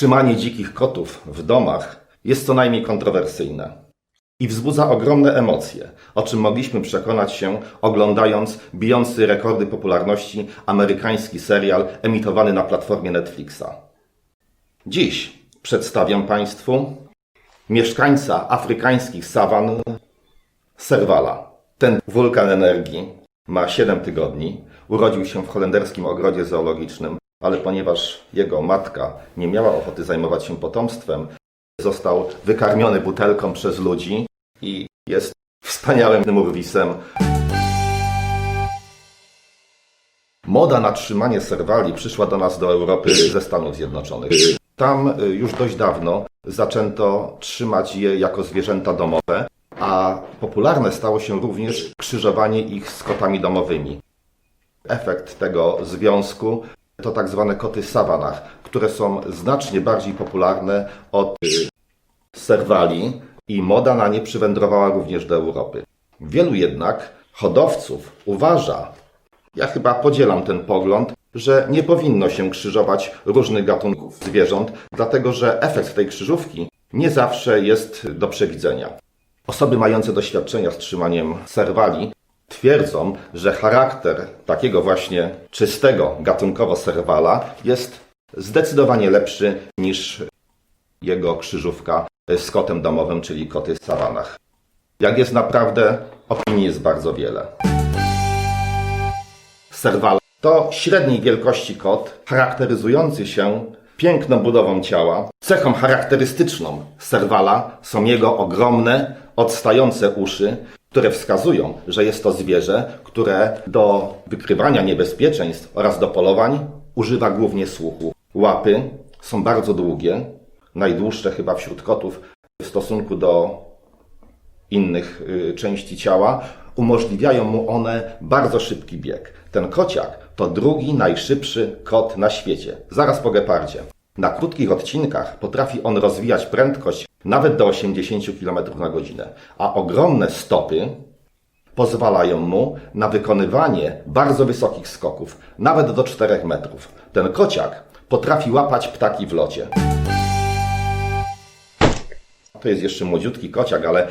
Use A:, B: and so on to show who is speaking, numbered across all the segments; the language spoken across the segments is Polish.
A: Trzymanie dzikich kotów w domach jest co najmniej kontrowersyjne i wzbudza ogromne emocje, o czym mogliśmy przekonać się oglądając bijący rekordy popularności amerykański serial emitowany na platformie Netflixa. Dziś przedstawiam Państwu mieszkańca afrykańskich sawan Serwala. Ten wulkan energii ma 7 tygodni, urodził się w holenderskim ogrodzie zoologicznym, ale ponieważ jego matka nie miała ochoty zajmować się potomstwem, został wykarmiony butelką przez ludzi i jest wspaniałym murwisem. Moda na trzymanie serwali przyszła do nas do Europy ze Stanów Zjednoczonych. Tam y, już dość dawno zaczęto trzymać je jako zwierzęta domowe, a popularne stało się również krzyżowanie ich z kotami domowymi. Efekt tego związku to tak zwane koty sawanach, które są znacznie bardziej popularne od serwali i moda na nie przywędrowała również do Europy. Wielu jednak hodowców uważa, ja chyba podzielam ten pogląd, że nie powinno się krzyżować różnych gatunków zwierząt, dlatego że efekt tej krzyżówki nie zawsze jest do przewidzenia. Osoby mające doświadczenia z trzymaniem serwali twierdzą, że charakter takiego właśnie czystego gatunkowo serwala jest zdecydowanie lepszy niż jego krzyżówka z kotem domowym, czyli koty w sawanach. Jak jest naprawdę, opinii jest bardzo wiele. Serwal to średniej wielkości kot, charakteryzujący się piękną budową ciała. Cechą charakterystyczną serwala są jego ogromne, odstające uszy, które wskazują, że jest to zwierzę, które do wykrywania niebezpieczeństw oraz do polowań używa głównie słuchu. Łapy są bardzo długie, najdłuższe chyba wśród kotów w stosunku do innych y, części ciała, umożliwiają mu one bardzo szybki bieg. Ten kociak to drugi najszybszy kot na świecie, zaraz po gepardzie. Na krótkich odcinkach potrafi on rozwijać prędkość nawet do 80 km na godzinę, a ogromne stopy pozwalają mu na wykonywanie bardzo wysokich skoków, nawet do 4 metrów. Ten kociak potrafi łapać ptaki w locie. To jest jeszcze młodziutki kociak, ale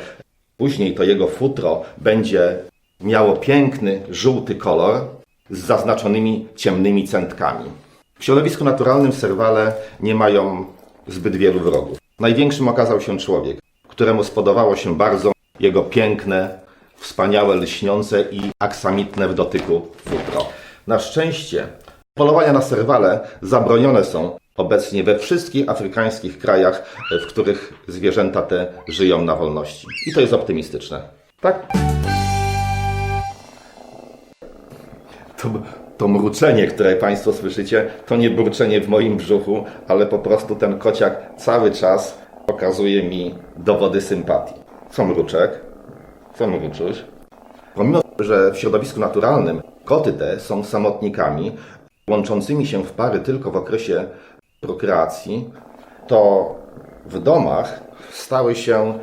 A: później to jego futro będzie miało piękny, żółty kolor z zaznaczonymi ciemnymi centkami. W środowisku naturalnym serwale nie mają zbyt wielu wrogów. Największym okazał się człowiek, któremu spodobało się bardzo jego piękne, wspaniałe, lśniące i aksamitne w dotyku futro. Na szczęście polowania na serwale zabronione są obecnie we wszystkich afrykańskich krajach, w których zwierzęta te żyją na wolności. I to jest optymistyczne. Tak? To, to mruczenie, które Państwo słyszycie, to nie burczenie w moim brzuchu, ale po prostu ten kociak cały czas pokazuje mi dowody sympatii. Co mruczek? Co mruczuś? Pomimo, że w środowisku naturalnym koty te są samotnikami, łączącymi się w pary tylko w okresie prokreacji, to w domach stały się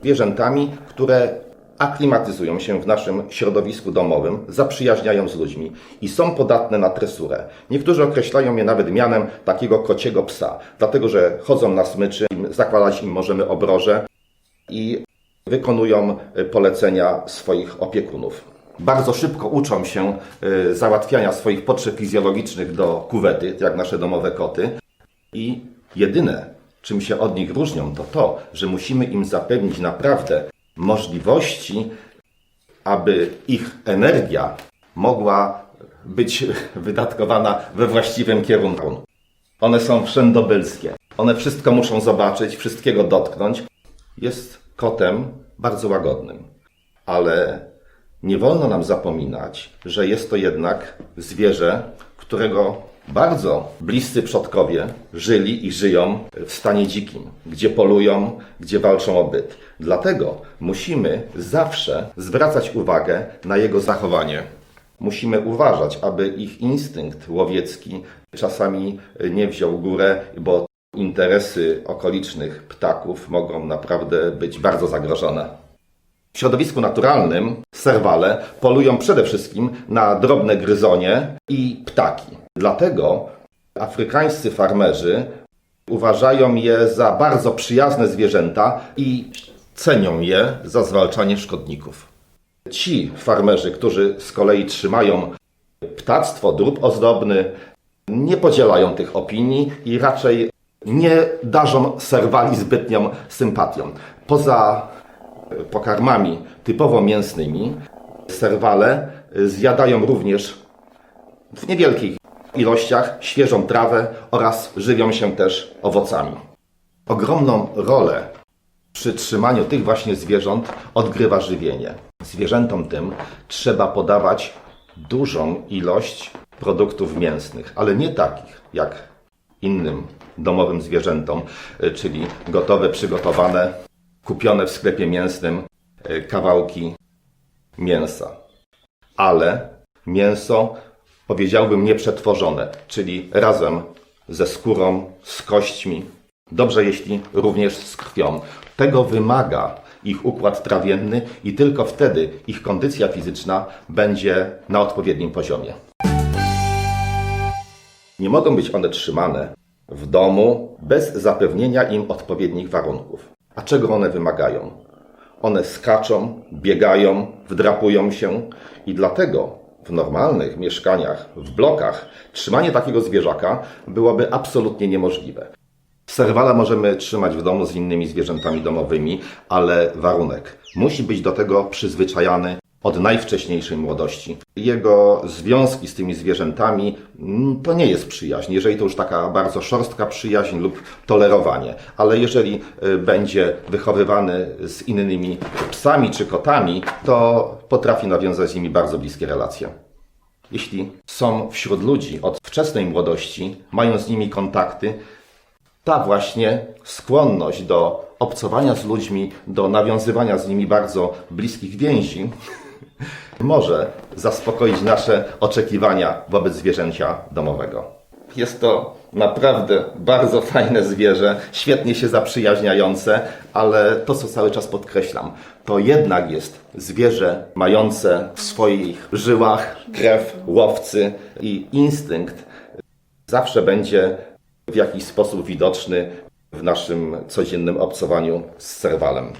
A: zwierzętami, które aklimatyzują się w naszym środowisku domowym, zaprzyjaźniają z ludźmi i są podatne na tresurę. Niektórzy określają je nawet mianem takiego kociego psa, dlatego że chodzą na smyczy, zakładać im możemy obroże i wykonują y, polecenia swoich opiekunów. Bardzo szybko uczą się y, załatwiania swoich potrzeb fizjologicznych do kuwety, jak nasze domowe koty. I jedyne, czym się od nich różnią, to to, że musimy im zapewnić naprawdę możliwości, aby ich energia mogła być wydatkowana we właściwym kierunku. One są wszędobylskie. One wszystko muszą zobaczyć, wszystkiego dotknąć. Jest kotem bardzo łagodnym, ale nie wolno nam zapominać, że jest to jednak zwierzę, którego bardzo bliscy przodkowie żyli i żyją w stanie dzikim, gdzie polują, gdzie walczą o byt. Dlatego musimy zawsze zwracać uwagę na jego zachowanie. Musimy uważać, aby ich instynkt łowiecki czasami nie wziął górę, bo interesy okolicznych ptaków mogą naprawdę być bardzo zagrożone. W środowisku naturalnym serwale polują przede wszystkim na drobne gryzonie i ptaki. Dlatego afrykańscy farmerzy uważają je za bardzo przyjazne zwierzęta i cenią je za zwalczanie szkodników. Ci farmerzy, którzy z kolei trzymają ptactwo, drób ozdobny, nie podzielają tych opinii i raczej nie darzą serwali zbytnią sympatią. Poza pokarmami typowo mięsnymi, serwale zjadają również w niewielkich ilościach świeżą trawę oraz żywią się też owocami. Ogromną rolę przy trzymaniu tych właśnie zwierząt odgrywa żywienie. Zwierzętom tym trzeba podawać dużą ilość produktów mięsnych, ale nie takich jak innym domowym zwierzętom, y, czyli gotowe, przygotowane, kupione w sklepie mięsnym y, kawałki mięsa. Ale mięso, powiedziałbym, nieprzetworzone, czyli razem ze skórą, z kośćmi, dobrze jeśli również z krwią. Tego wymaga ich układ trawienny i tylko wtedy ich kondycja fizyczna będzie na odpowiednim poziomie. Nie mogą być one trzymane w domu bez zapewnienia im odpowiednich warunków. A czego one wymagają? One skaczą, biegają, wdrapują się i dlatego w normalnych mieszkaniach, w blokach, trzymanie takiego zwierzaka byłoby absolutnie niemożliwe. Serwala możemy trzymać w domu z innymi zwierzętami domowymi, ale warunek musi być do tego przyzwyczajany od najwcześniejszej młodości. Jego związki z tymi zwierzętami mm, to nie jest przyjaźń, jeżeli to już taka bardzo szorstka przyjaźń lub tolerowanie, ale jeżeli y, będzie wychowywany z innymi psami czy kotami, to potrafi nawiązać z nimi bardzo bliskie relacje. Jeśli są wśród ludzi od wczesnej młodości, mają z nimi kontakty, ta właśnie skłonność do obcowania z ludźmi, do nawiązywania z nimi bardzo bliskich więzi, może zaspokoić nasze oczekiwania wobec zwierzęcia domowego. Jest to naprawdę bardzo fajne zwierzę, świetnie się zaprzyjaźniające, ale to, co cały czas podkreślam, to jednak jest zwierzę mające w swoich żyłach krew łowcy i instynkt zawsze będzie w jakiś sposób widoczny w naszym codziennym obcowaniu z serwalem.